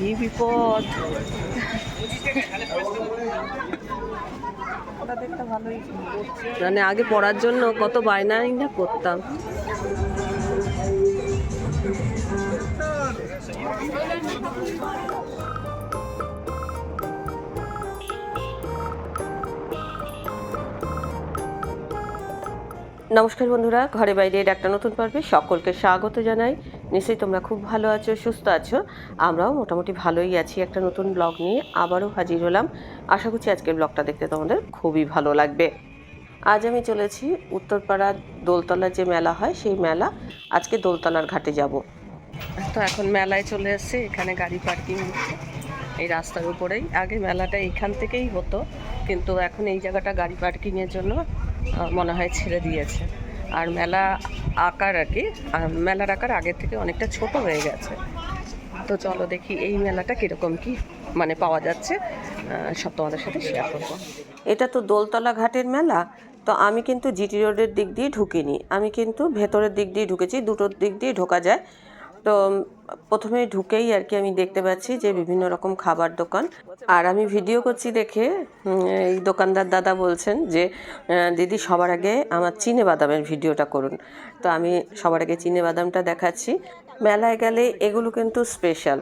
কি বিপদ? মানে আগে পড়ার জন্য কত বায়নাই না করতাম। নমস্কার বন্ধুরা ঘরে বাইরে একটা নতুন পর্বে সকলকে স্বাগত জানাই। নিশ্চয়ই তোমরা খুব ভালো আছো, সুস্থ আছো। আমরাও মোটামুটি ভালোই আছি। একটা নতুন ব্লগ নিয়ে আবারও হাজির হলাম। আশা করছি আজকের ব্লগটা দেখতে তোমাদের খুবই ভালো লাগবে। আজ আমি চলেছি উত্তরপাড়ার দোলতলার যে মেলা হয়, সেই মেলা। আজকে দোলতলার ঘাটে যাব। তো এখন মেলায় চলে এসেছে। এখানে গাড়ি পার্কিং এই রাস্তার উপরেই। আগে মেলাটা এখান থেকেই হতো। কিন্তু এখন এই জায়গাটা গাড়ি পার্কিংয়ের জন্য মনে হয় ছেড়ে দিয়েছে। আর মেলা আকার আর কি মেলার আকার আগের থেকে অনেকটা ছোট হয়ে গেছে। তো চলো দেখি এই মেলাটা কীরকম কি মানে পাওয়া যাচ্ছে। সব তোমাদের সাথে শেয়ার করব। এটা তো দোলতলা ঘাটের মেলা, তো আমি কিন্তু জিটি রোডের দিক দিয়ে ঢুকিনি। আমি কিন্তু ভেতরের দিক দিয়ে ঢুকেছি, দুটোর দিক দিয়ে ঢোকা যায়। তো প্রথমে ঢুকেই আর কি আমি দেখতে পাচ্ছি যে বিভিন্ন রকম খাবার দোকান। আর আমি ভিডিও করছি দেখে এই দোকানদার দাদা বলছেন যে দিদি সবার আগে আমার চিনে বাদামের ভিডিওটা করুন। তো আমি সবার আগে চিনে বাদামটা দেখাচ্ছি। মেলায় গেলে এগুলো কিন্তু স্পেশাল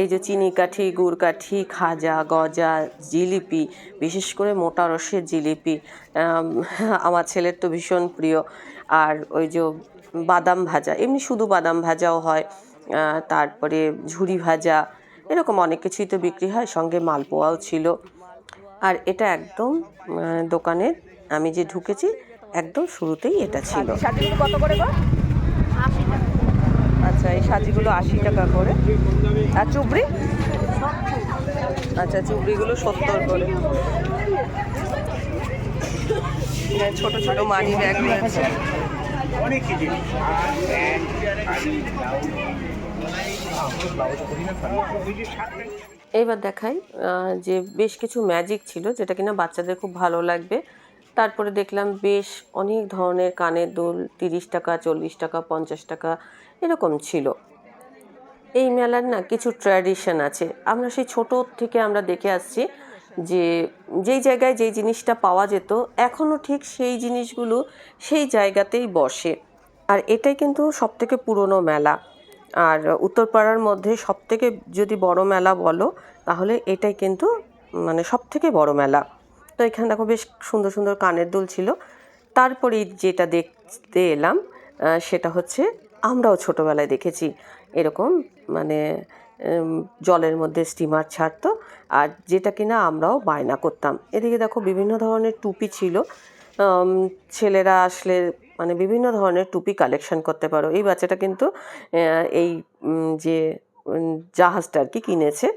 এই যে চিনি কাঠি গুড় কাঠি খাজা গজা জিলিপি বিশেষ করে মোটা রসের জিলিপি আম, আমার ছেলের তো ভীষণ প্রিয়। আর ওই যে বাদাম ভাজা এমনি শুধু বাদাম ভাজাও হয় তারপরে ঝুরি ভাজা এরকম অনেক কিছুই তো বিক্রি হয় সঙ্গে মালপোয়াও ছিল। আর এটা একদম দোকানের আমি যে ঢুকেছি একদম শুরুতেই এটা ছিল। কত করে গো? আচ্ছা এই সাজিগুলো আশি টাকা করে। আর চুবড়ি? আচ্ছা চুবড়িগুলো সত্তর করে। ছোট ছোট মানি ব্যাগ রয়েছে। অনেক কিছু দেখাই যে বেশ কিছু ম্যাজিক ছিল যেটা কিনা বাচ্চাদের খুব ভালো লাগবে। তারপরে দেখলাম বেশ অনেক ধরনের কানের দুল, তিরিশ টাকা, চল্লিশ টাকা, পঞ্চাশ টাকা, এরকম ছিল। এই মেলার না কিছু ট্র্যাডিশন আছে। আমরা সেই ছোট থেকে আমরা দেখে আসছি। যে, যেই জায়গায় যেই জিনিসটা পাওয়া যেত এখনও ঠিক সেই জিনিসগুলো সেই জায়গাতেই বসে। আর এটাই কিন্তু সবথেকে পুরনো মেলা। আর উত্তরপাড়ার মধ্যে সবথেকে যদি বড় মেলা বলো, তাহলে এটাই কিন্তু মানে সবথেকে বড় মেলা। তো এখানে দেখো বেশ সুন্দর সুন্দর কানের দুল ছিল। তারপরেই যেটা দেখতে এলাম সেটা হচ্ছে আমরাও ছোটোবেলায় দেখেছি। এরকম মানে জলের মধ্যে স্টিমার ছাড়তো আর যেটা কিনা আমরাও বায়না করতাম। এদিকে দেখো বিভিন্ন ধরনের টুপি ছিল। ছেলেরা আসলে মানে বিভিন্ন ধরনের টুপি কালেকশন করতে পারো। এই বাচ্চাটা কিন্তু এই যে জাহাজটা আর কি কিনেছে,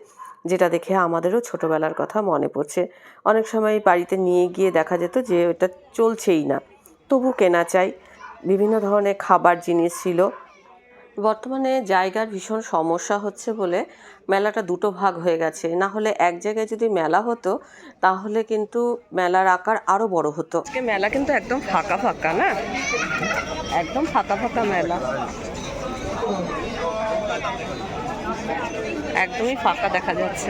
যেটা দেখে আমাদেরও ছোটোবেলার কথা মনে পড়ছে। অনেক সময় বাড়িতে নিয়ে গিয়ে দেখা যেত যে, ওটা চলছেই না। তবু কেনা চাই। বিভিন্ন ধরনের খাবার জিনিস ছিল। বর্তমানে জায়গার ভীষণ সমস্যা হচ্ছে বলে মেলাটা দুটো ভাগ হয়ে গেছে। না হলে এক জায়গায় যদি মেলা হতো তাহলে কিন্তু মেলার আকার আরও বড় হতো। আজকে মেলা কিন্তু একদম ফাঁকা ফাঁকা না? একদম ফাঁকা ফাঁকা মেলা। একদমই ফাঁকা দেখা যাচ্ছে।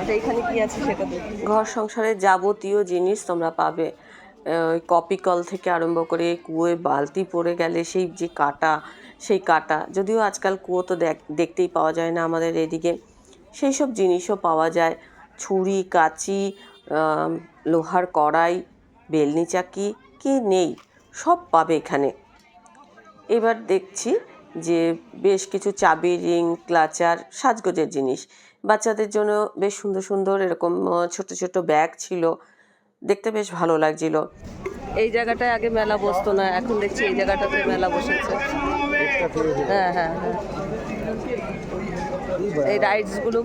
আচ্ছা এখানে কি আছে সেটা ঘর সংসারের যাবতীয় জিনিস তোমরা পাবে। আহ, ওই কপি কল থেকে আরম্ভ করে কুয়োয় বালতি পড়ে গেলে সেই যে কাটা সেই কাটা যদিও আজকাল কুয়ো তো দেখ- দেখতেই পাওয়া যায় না আমাদের এদিকে সেই সব জিনিসও পাওয়া যায়। ছুরি কাঁচি লোহার কড়াই বেলনি চাকি কি নেই সব পাবে এখানে। এবার দেখছি যে বেশ কিছু চাবি রিং ক্লাচার সাজগোজের জিনিস। বাচ্চাদের জন্য বেশ সুন্দর সুন্দর এরকম ছোট ছোট ব্যাগ ছিল। দেখতে বেশ ভালো লাগছিল। এই জায়গাটায় আগে মেলা বসতো না, এখন দেখছি এই জায়গাটাতে মেলা বসেছে। হ্যাঁ হ্যাঁ হ্যাঁ। এই রাইডসগুলো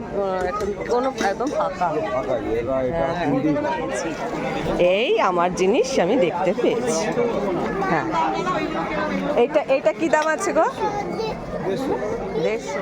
এখন কোনো একদম ফাঁকা। হ্যাঁ। এই আমার জিনিস আমি দেখতে পেয়েছি। হ্যাঁ। এইটা এইটা কি দাম আছে গো? দেড়শো।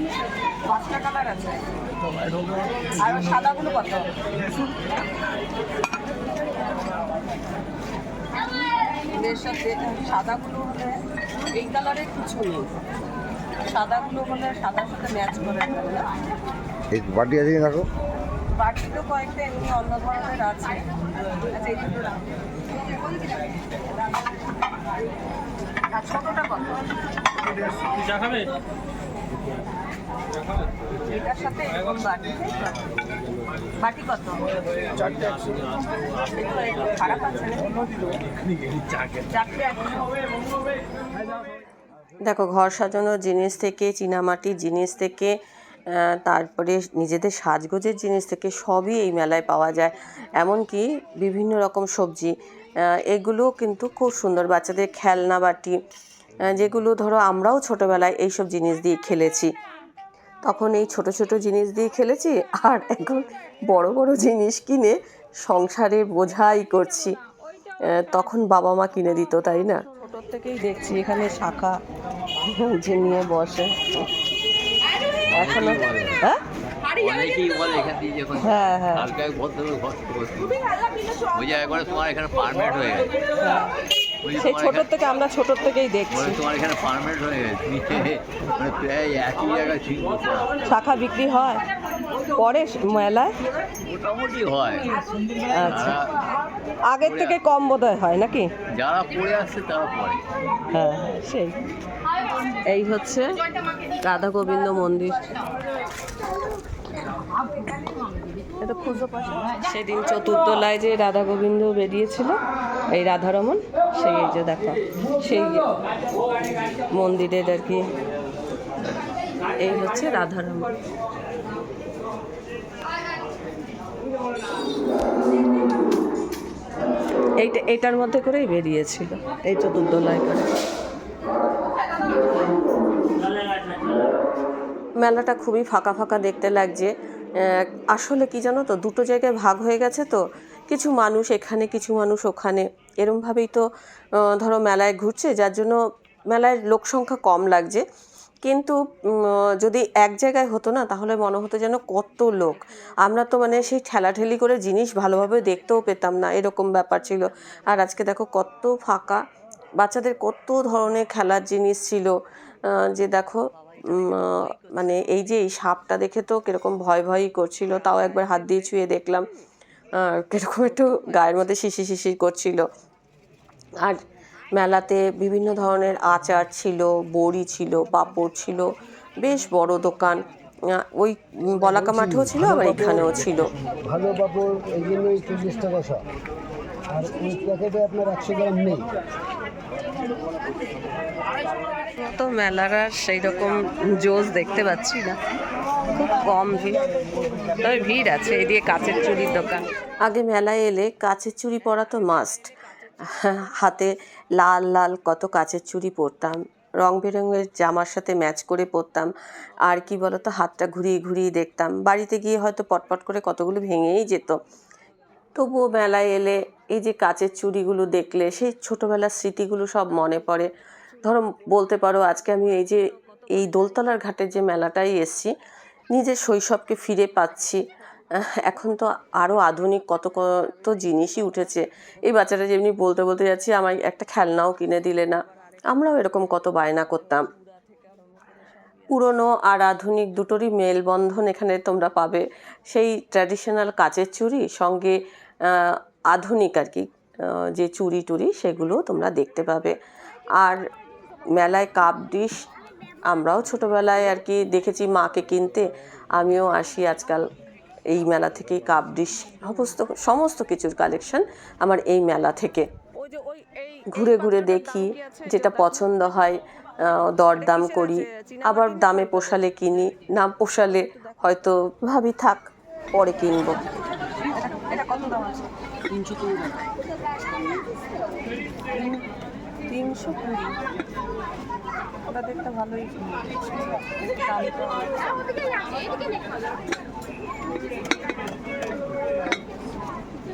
পাঁচটা কালার আছে। আর সাদাগুলো কত? সাদাগুলো হলে এই কালারের কিছু নেই। সাদাগুলো হলে সাদার সাথে ম্যাচ করে। এই বাটি আছে দেখো? বাকি তো কয়েকটা এমনি অন্য ধরনের আছে। আচ্ছা এটার সাথে এরকম বাটি বাটি। কত? এগুলো একটু খারাপ আছে চারটে দেখো ঘর সাজানোর জিনিস থেকে চীনামাটির জিনিস থেকে তারপরে নিজেদের সাজগোজের জিনিস থেকে সবই এই মেলায় পাওয়া যায়। এমনকি বিভিন্ন রকম সবজি আহ, এগুলোও কিন্তু খুব সুন্দর। বাচ্চাদের খেলনা বাটি যেগুলো ধরো আমরাও ছোটোবেলায় এইসব জিনিস দিয়ে খেলেছি। তখন এই ছোট ছোট জিনিস দিয়ে খেলেছি আর এখন বড় বড় জিনিস কিনে সংসারে বোঝাই করছি। তখন বাবা মা কিনে দিত তাই না? ছোটোর থেকেই দেখছি এখানে শাখা যে নিয়ে বসে। এখনও হ্যাঁ? অনেকেই বলে এখান দিয়ে যখন হ্যাঁ হ্যাঁ। একবারে তোমার এখানে পারমানেন্ট হয়ে গেছে। সেই ছোটোর থেকে আমরা ছোটোর থেকেই দেখছি। বলে তোমার এখানে পারমানেন্ট হয়ে গেছে। মানে প্রায় একই জায়গায় ঠিক শাখা বিক্রি হয় পরে মেলায়। মোটামুটি হয়। আচ্ছা। আগের থেকে কম বোধহয় হয় নাকি? যারা পড়ে আসছে তারা পড়ে। হ্যাঁ সেই। এই হচ্ছে রাধা গোবিন্দ মন্দির। পাশে সেদিন চতুর্দলায় যে রাধা গোবিন্দ বেরিয়েছিল, এই রাধারমন, সেই যে দেখো, সেই মন্দিরের আর কি, এই হচ্ছে রাধারমন। এইটা, এটার মধ্যে করেই বেরিয়েছিল, এই চতুর্দলায় করে। মেলাটা খুবই ফাঁকা ফাঁকা দেখতে লাগছে। আসলে কি জানো তো, দুটো জায়গায় ভাগ হয়ে গেছে তো। কিছু মানুষ এখানে, কিছু মানুষ ওখানে। এরমভাবেই তো ধরো মেলায় ঘুরছে, যার জন্য মেলায় লোক সংখ্যা কম লাগছে। কিন্তু যদি এক জায়গায় হতো না, তাহলে মনে হতো যেন কত লোক। আমরা তো মানে সেই ঠেলাঠেলি করে জিনিস ভালোভাবে দেখতেও পেতাম না, এরকম ব্যাপার ছিল। আর আজকে দেখো কত ফাঁকা। বাচ্চাদের কত ধরনের খেলার জিনিস ছিল যে দেখো মানে এই যে এই সাপটা দেখে তো কীরকম ভয় ভয়ই করছিল তাও একবার হাত দিয়ে ছুঁয়ে দেখলাম। আর কীরকম একটু গায়ের মধ্যে শিশি শিশি করছিল। আর মেলাতে বিভিন্ন ধরনের আচার ছিল বড়ি ছিল পাঁপড় ছিল বেশ বড় দোকান। ওই বলাকা মাঠেও ছিল আবার এখানেও ছিল। ভালো পাপড় এই জন্যই চল্লিশ টাকা আর ওই প্যাকেটে আপনার একশো গ্রাম নেই। তো মেলার আর সেই রকম জোশ দেখতে পাচ্ছি না। খুব কম ভিড়। তবে ভিড় আছে এদিকে কাচের চুড়ির দোকান। আগে মেলায় এলে কাচের চুড়ি পরা তো মাস্ট হাতে লাল লাল কত কাচের চুড়ি পরতাম। রং বেরঙের জামার সাথে ম্যাচ করে পরতাম। আর কি বলতো, হাতটা ঘুরিয়ে ঘুরিয়ে দেখতাম। বাড়িতে গিয়ে হয়তো পটপট করে কতগুলো ভেঙেই যেত। তবুও মেলায় এলে এই যে কাচের চুড়িগুলো দেখলে, সেই ছোটোবেলার স্মৃতিগুলো সব মনে পড়ে। ধরো, বলতে পারো আজকে আমি এই যে, এই দোলতলার ঘাটের যে মেলাটাই এসছি, নিজের শৈশবকে ফিরে পাচ্ছি। এখন তো আরও আধুনিক কত কত জিনিসই উঠেছে। এই বাচ্চাটা যেমনি বলতে বলতে যাচ্ছি, আমায় একটা খেলনাও কিনে দিলে না। আমরাও এরকম কত বায়না করতাম। পুরনো আর আধুনিক দুটোরই মেলবন্ধন এখানে তোমরা পাবে। সেই ট্র্যাডিশনাল কাচের চুড়ি সঙ্গে আধুনিক আর কি যে চুড়ি টুড়ি সেগুলো তোমরা দেখতে পাবে। আর মেলায় কাপ ডিশ আমরাও ছোটোবেলায় আর কি দেখেছি মাকে কিনতে। আমিও আসি আজকাল এই মেলা থেকেই কাপ ডিশ সমস্ত সমস্ত কিছুর কালেকশন আমার এই মেলা থেকে। ঘুরে ঘুরে দেখি যেটা পছন্দ হয়। দরদাম করি আবার দামে পোষালে কিনি না পোষালে হয়তো ভাবি থাক পরে কিনবো। ভালোই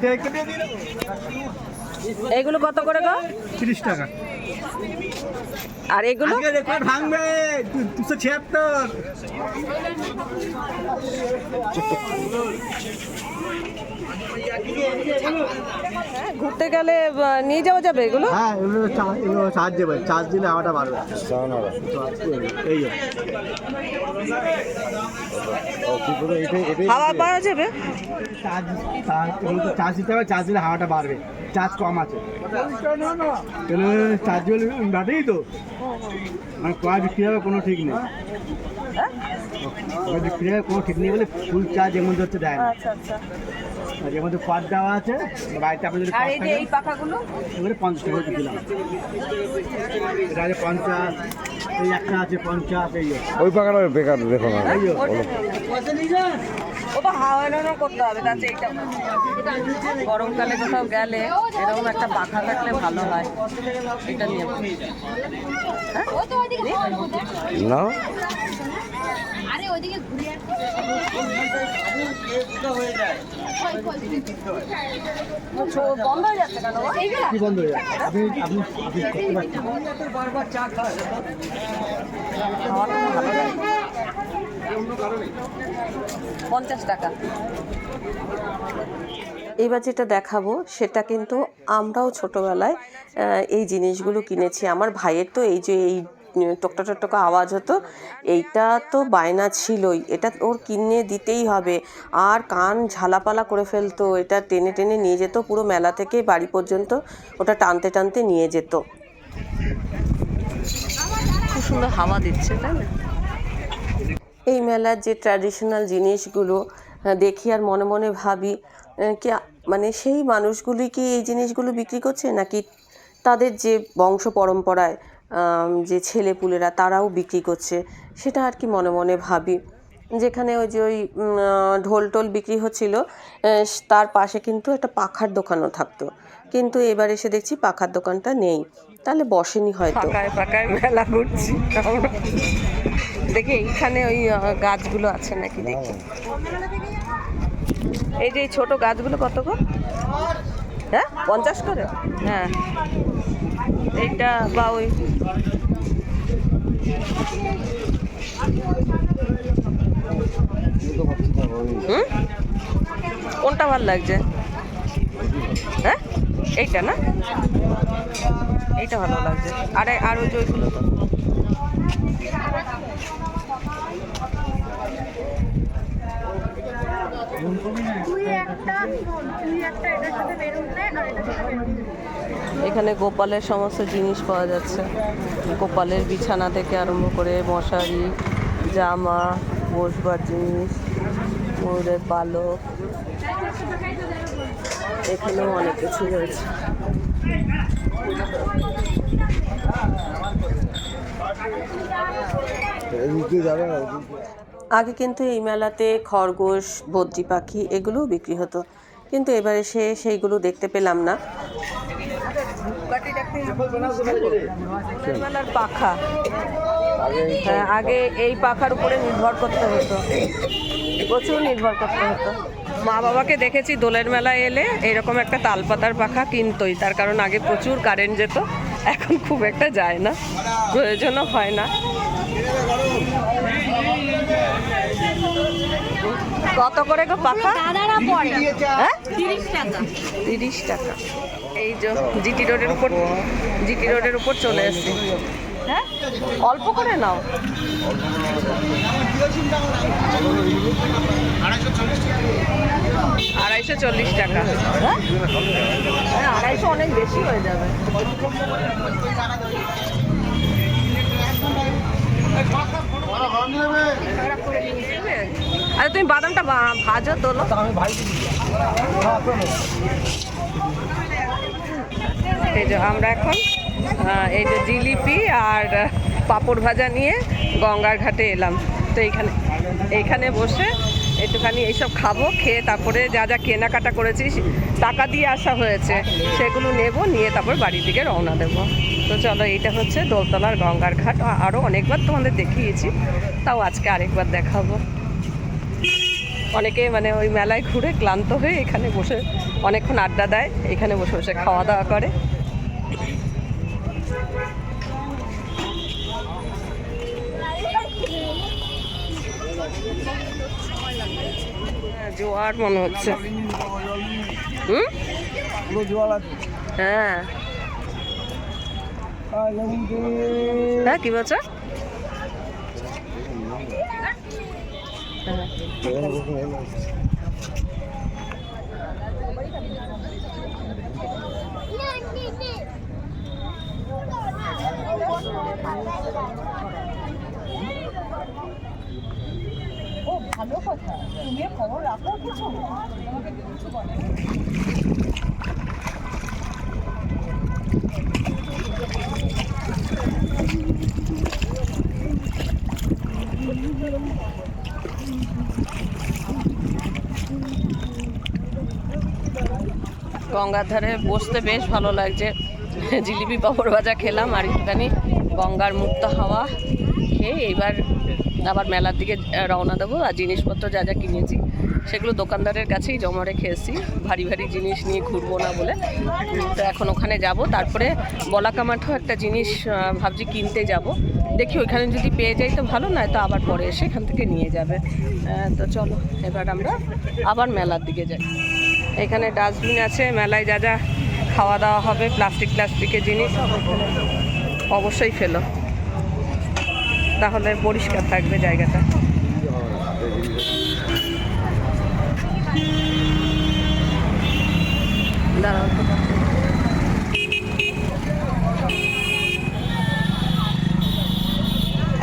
দিয়ে এগুলো কত করে গো তিরিশ টাকা আর এগুলো রেকর্ড ভাঙবে দুশো ছিয়াত্তর ঘুরতে গেলে নিয়ে যাওয়া যাবে এগুলো? হ্যাঁ এগুলো চার্জ দেবে। চার্জ দিলে হাওয়াটা বাড়বে। এই হাওয়া পাওয়া যাবে? চার্জ দিতে হবে চার্জ দিলে হাওয়াটা বাড়বে। চার্জ কম আছে। চার্জ দিলে তো। মানে কয় বিক্রি হবে কোনো ঠিক নেই। কয় বিক্রি হবে কোনো ঠিক নেই বলে ফুল চার্জ এমন হচ্ছে দেয় না। আচ্ছা আচ্ছা। আর এর মধ্যে পাট দেওয়া আছে। বাড়িতে আপনি যদি আর এই যে এই পাখাগুলো? এবারে পঞ্চাশ টাকা করে দিলাম। এটা আছে পঞ্চাশ এই একটা আছে পঞ্চাশ এই ওই পাকাটা বেকার দেখো না। এই যে। ও তো হাওয়া এলানো করতে হবে তাতে এইটা গরমকালে কোথাও গেলে এরকম একটা পাখা থাকলে ভালো হয়। এটা নিয়ে না? আরে ওইদিকে ঘুরে বন্ধ হয়ে যাচ্ছে কেন? কি বন্ধ হয়ে যায় আপনি আপনি আপনি করতে পারছেন হাওয়াটা তো ভালো লাগে। পঞ্চাশ টাকা। এবার যেটা দেখাবো সেটা কিন্তু আমরাও ছোটোবেলায় এই জিনিসগুলো কিনেছি। আমার ভাইয়ের তো এই যে এই টকটা টকটকা আওয়াজ হতো। এইটা তো বায়না ছিলই। এটা ওর কিনে দিতেই হবে। আর কান ঝালাপালা করে ফেলতো। এটা টেনে টেনে নিয়ে যেত পুরো মেলা থেকে বাড়ি পর্যন্ত। ওটা টানতে টানতে নিয়ে যেত। খুব সুন্দর হাওয়া দিচ্ছে তাই না? এই মেলার যে ট্র্যাডিশনাল জিনিসগুলো দেখি আর মনে মনে ভাবি কি মানে সেই মানুষগুলি কি এই জিনিসগুলো বিক্রি করছে? নাকি তাদের যে বংশ পরম্পরায় যে ছেলেপুলেরা তারাও বিক্রি করছে, সেটা আর কি মনে মনে ভাবি। যেখানে ওই যে ওই ঢোল টোল বিক্রি হচ্ছিল তার পাশে কিন্তু একটা পাখার দোকানও থাকতো। কিন্তু এবার এসে দেখছি পাখার দোকানটা নেই। তাহলে বসেনি হয়তো। মেলা ঘুরছি। দেখি এইখানে ওই গাছগুলো আছে নাকি দেখি। এই যে ছোট গাছগুলো কত গো? হ্যাঁ পঞ্চাশ করে? হ্যাঁ। এইটা বা ওই কোনটা ভালো লাগছে? হ্যাঁ? এইটা না? এইটা ভালো লাগছে। আরে, আর ওই যে ওইগুলো তো এখানে গোপালের সমস্ত জিনিস পাওয়া যাচ্ছে। গোপালের বিছানা থেকে আরম্ভ করে মশারি জামা বসবার জিনিস ময়ূরের পালক এখানেও অনেক কিছু রয়েছে। আগে কিন্তু এই মেলাতে খরগোশ বদ্রি পাখি এগুলোও বিক্রি হতো। কিন্তু এবারে সে সেইগুলো দেখতে পেলাম না। পাখা। হ্যাঁ আগে এই পাখার উপরে নির্ভর করতে হতো। প্রচুর নির্ভর করতে হতো। মা বাবাকে দেখেছি দোলের মেলায় এলে এরকম একটা তালপাতার পাখা কিনতোই। তার কারণ আগে প্রচুর কারেন্ট যেত এখন খুব একটা যায় না। প্রয়োজনও হয় না। কত করে গো পাখা? দাদারা হ্যাঁ? তিরিশ টাকা। তিরিশ টাকা। এই যে জিটি রোডের উপর জিটি রোডের উপর চলে এসেছি হ্যাঁ? অল্প করে নাও। আড়াইশো চল্লিশ টাকা। হ্যাঁ? হ্যাঁ, আড়াইশো অনেক বেশি হয়ে যাবে। নেবে? তুমি বাদামটা ভাজো তোলো। এই যে আমরা এখন এই যে জিলিপি আর পাঁপড় ভাজা নিয়ে গঙ্গার ঘাটে এলাম। তো এইখানে এইখানে বসে একটুখানি এইসব খাব, খেয়ে তারপরে যা যা কেনাকাটা করেছি, টাকা দিয়ে আসা হয়েছে, সেগুলো নেব, নিয়ে তারপর বাড়ির দিকে রওনা দেবো। তো চলো, এইটা হচ্ছে দোলতলার গঙ্গার ঘাট। আরও অনেকবার তোমাদের দেখিয়েছি, তাও আজকে আরেকবার দেখাবো। অনেকে মানে ওই মেলায় ঘুরে ক্লান্ত হয়ে এখানে বসে অনেকক্ষণ আড্ডা দেয়, এখানে বসে বসে খাওয়া দাওয়া করে। জোয়ার মনে হচ্ছে। হুম? হ্যাঁ। হ্যাঁ কি বলছো? হ্যাঁ গঙ্গার ধারে বসতে বেশ ভালো লাগছে। জিলিপি পাপড় ভাজা খেলাম, আর একটুখানি গঙ্গার মুক্ত হাওয়া খেয়ে এইবার আবার মেলার দিকে রওনা দেবো আর জিনিসপত্র যা যা কিনেছি সেগুলো দোকানদারের কাছেই জমা রেখে এসেছি। ভারী ভারী জিনিস নিয়ে ঘুরবো না বলে। তো এখন ওখানে যাব। তারপরে বলাকা মাঠেও একটা জিনিস ভাবছি কিনতে যাব। দেখি ওইখানে যদি পেয়ে যাই তো ভালো, নয় তো আবার পরে এসে এখান থেকে নিয়ে যাবে। তো চলো, এবার আমরা আবার মেলার দিকে যাই। এখানে ডাস্টবিন আছে, মেলায় যা যা খাওয়া দাওয়া হবে, প্লাস্টিক, প্লাস্টিকের জিনিস অবশ্যই ফেলো। তাহলে পরিষ্কার থাকবে জায়গাটা।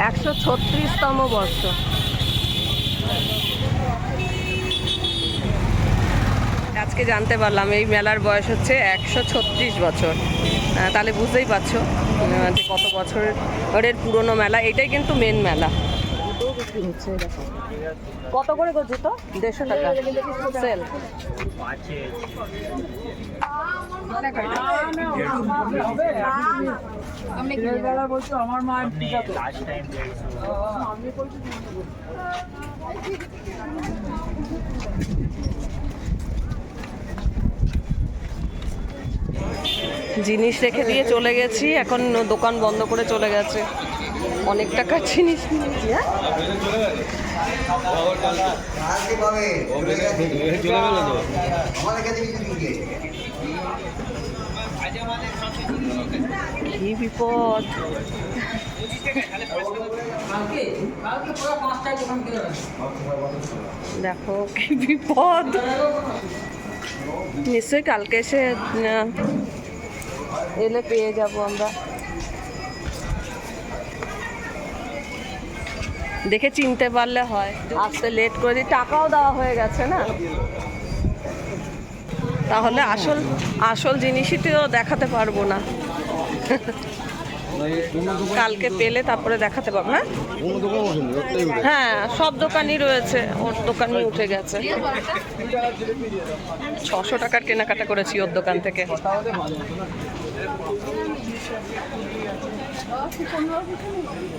একশো ছত্রিশতম বর্ষ। আজকে জানতে পারলাম এই মেলার বয়স হচ্ছে একশো ছত্রিশ বছর। তাহলে বুঝতেই পারছ যে কত বছরের পুরনো মেলা, এটাই কিন্তু মেন মেলা। কত করে করছ তো দেড়শো টাকা। সেল জিনিস রেখে দিয়ে চলে গেছি। এখন দোকান বন্ধ করে চলে গেছে। অনেক টাকার জিনিস হ্যাঁ? কি বিপদ? দেখো, কি বিপদ। নিশ্চয়ই কালকে এসে এলে পেয়ে যাব আমরা। দেখে চিনতে পারলে হয়। আসতে লেট করে দিই টাকাও দেওয়া হয়ে গেছে না? তাহলে আসল আসল জিনিসই তো দেখাতে পারব না। কালকে পেলে তারপরে দেখাতে পারব হ্যাঁ? হ্যাঁ সব দোকানই রয়েছে, ওর দোকানই উঠে গেছে। ছশো টাকার কেনাকাটা করেছি ওর দোকান থেকে।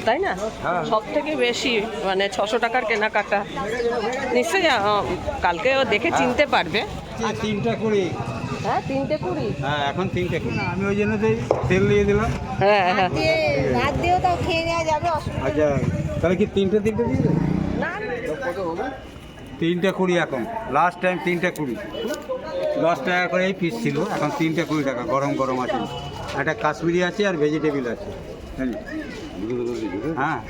তাই না? সব থেকে বেশি মানে ছশো টাকার কেনাকাটা। নিশ্চয়ই কালকে ও দেখে চিনতে পারবে। তিনটা কুড়ি হ্যাঁ তিনটে কুড়ি। হ্যাঁ এখন তিনটে কুড়ি। আমি ওই জন্য সেই তেল দিয়ে দিলাম। হ্যাঁ হ্যাঁ। রাত দিয়েও তাও খেয়ে নেওয়া যাবে আচ্ছা তাহলে কি তিনটে তিনটে দিয়ে না না। তিনটে কুড়ি এখন। লাস্ট টাইম তিনটে কুড়ি। দশ টাকা করে এই পিস ছিল এখন তিনটে কুড়ি টাকা গরম গরম আছে। একটা কাশ্মীরি আছে আর ভেজিটেবিল আছে। হ্যাঁ।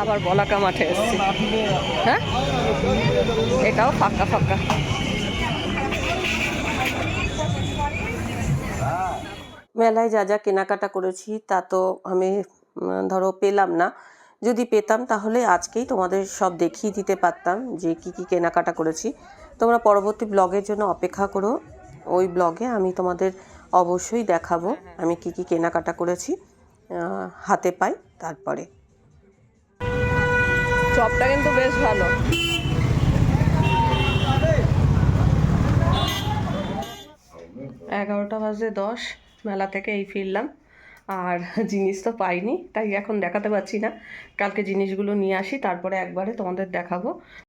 আবার বলাকা মাঠে এসেছি। হ্যাঁ? এটাও ফাঁকা ফাঁকা। মেলায় যা যা কেনাকাটা করেছি তা তো আমি ধরো পেলাম না। যদি পেতাম তাহলে আজকেই তোমাদের সব দেখিয়ে দিতে পারতাম যে কি কি কেনাকাটা করেছি। তোমরা পরবর্তী ব্লগের জন্য অপেক্ষা করো। ওই ব্লগে আমি তোমাদের অবশ্যই দেখাবো আমি কি কি কেনাকাটা করেছি হাতে পাই তারপরে। চপটা কিন্তু বেশ ভালো। এগারোটা বাজে দশ। মেলা থেকে এই ফিরলাম। আর জিনিস তো পাইনি, তাই এখন দেখাতে পারছি না। কালকে জিনিসগুলো নিয়ে আসি, তারপরে একবারে তোমাদের দেখাবো।